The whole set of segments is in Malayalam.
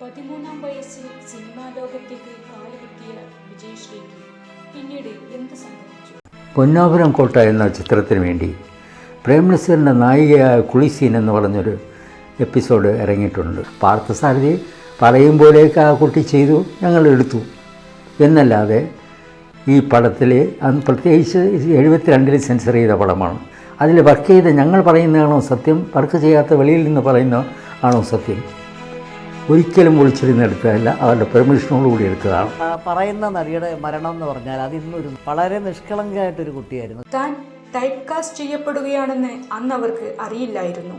പതിമൂന്നാം വയസ്സിൽ സിനിമാ ലോകത്തേക്ക് കാലുകുത്തിയ വിജയശ്രീക്ക് പിന്നീട് എന്ത് സംഭവിച്ചു? പൊന്നാപുരം കോട്ട എന്ന ചിത്രത്തിന് വേണ്ടി പ്രേംനസീറിന്റെ നായികയായ കുളിസീൻ എന്ന് പറഞ്ഞൊരു എപ്പിസോഡ് ഇറങ്ങിയിട്ടുണ്ട്. പാർത്ഥസാരഥി പറയും പോലെയൊക്കെ ആ കുട്ടി ചെയ്തു ഞങ്ങൾ എടുത്തു. എന്നല്ലാതെ ഈ പടത്തിൽ അന്ന് പ്രത്യേകിച്ച് എഴുപത്തിരണ്ടിൽ സെൻസർ ചെയ്ത പടമാണ്. അതിൽ വർക്ക് ചെയ്ത ഞങ്ങൾ പറയുന്നതാണോ സത്യം? വർക്ക് ചെയ്യാത്ത വെളിയിൽ നിന്ന് പറയുന്ന ആണോ സത്യം? ഒരിക്കലും ഒളിച്ചിരുന്ന് എടുത്തതല്ല അവരുടെ പെർമിഷനോടുകൂടി കൂടി എടുക്കുകയാണ് പറയുന്ന നടിയുടെ മരണം എന്ന് പറഞ്ഞാൽ അത് ഇന്നൊരു വളരെ നിഷ്കളങ്കമായിട്ടൊരു കുട്ടിയായിരുന്നു. താൻ ടൈപ്പ് കാസ്റ്റ് ചെയ്യപ്പെടുകയാണെന്ന് അന്ന് അവർക്ക് അറിയില്ലായിരുന്നു.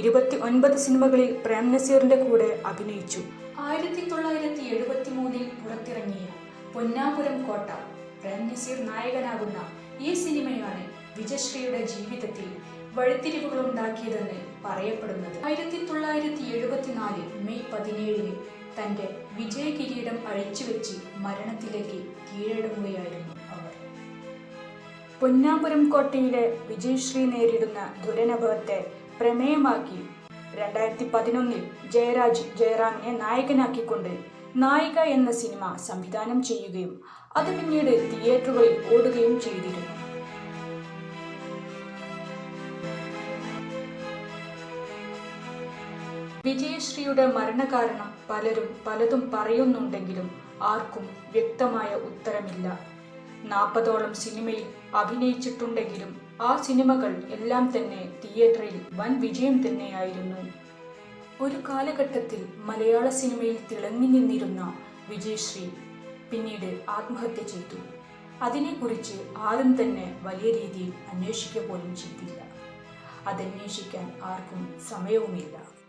ഇരുപത്തി ഒൻപത് സിനിമകളിൽ പ്രേം നസീറിന്റെ കൂടെ അഭിനയിച്ചു. ആയിരത്തി തൊള്ളായിരത്തി എഴുപത്തി മൂന്നിൽ പുറത്തിറങ്ങിയ പൊന്നാപുരം കോട്ട പ്രേം നസീർ നായകനാകുന്ന ഈ സിനിമയാണ് വിജയശ്രീയുടെ ജീവിതത്തിൽ വഴിത്തിരിവുകൾ ഉണ്ടാക്കിയതെന്ന് പറയപ്പെടുന്നത്. ആയിരത്തി തൊള്ളായിരത്തി എഴുപത്തിനാല് മെയ് പതിനേഴിന് തന്റെ വിജയ കിരീടം അഴിച്ചുവെച്ച് മരണത്തിലേക്ക് കീഴടങ്ങുകയായിരുന്നു അവർ. പൊന്നാപുരം കോട്ടയിലെ വിജയശ്രീ നേരിടുന്ന ദുരനുഭവത്തെ പ്രമേയമാക്കി രണ്ടായിരത്തി പതിനൊന്നിൽ ജയരാജ് ജയറാമിനെ നായകനാക്കിക്കൊണ്ട് നായിക എന്ന സിനിമ സംവിധാനം ചെയ്യുകയും അത് പിന്നീട് തിയേറ്ററുകളിൽ ഓടുകയും ചെയ്തിരുന്നു. വിജയശ്രീയുടെ മരണകാരണം പലരും പലതും പറയുന്നുണ്ടെങ്കിലും ആർക്കും വ്യക്തമായ ഉത്തരമില്ല. നാൽപ്പതോളം സിനിമയിൽ അഭിനയിച്ചിട്ടുണ്ടെങ്കിലും ആ സിനിമകൾ എല്ലാം തന്നെ തിയേറ്ററിൽ വൻ വിജയം തന്നെയായിരുന്നു. ഒരു കാലഘട്ടത്തിൽ മലയാള സിനിമയിൽ തിളങ്ങി നിന്നിരുന്ന വിജയശ്രീ പിന്നീട് ആത്മഹത്യ ചെയ്തു. അതിനെക്കുറിച്ച് ആരും തന്നെ വലിയ രീതിയിൽ അന്വേഷിക്കുക പോലും ചെയ്തില്ല. അതന്വേഷിക്കാൻ ആർക്കും സമയവുമില്ല.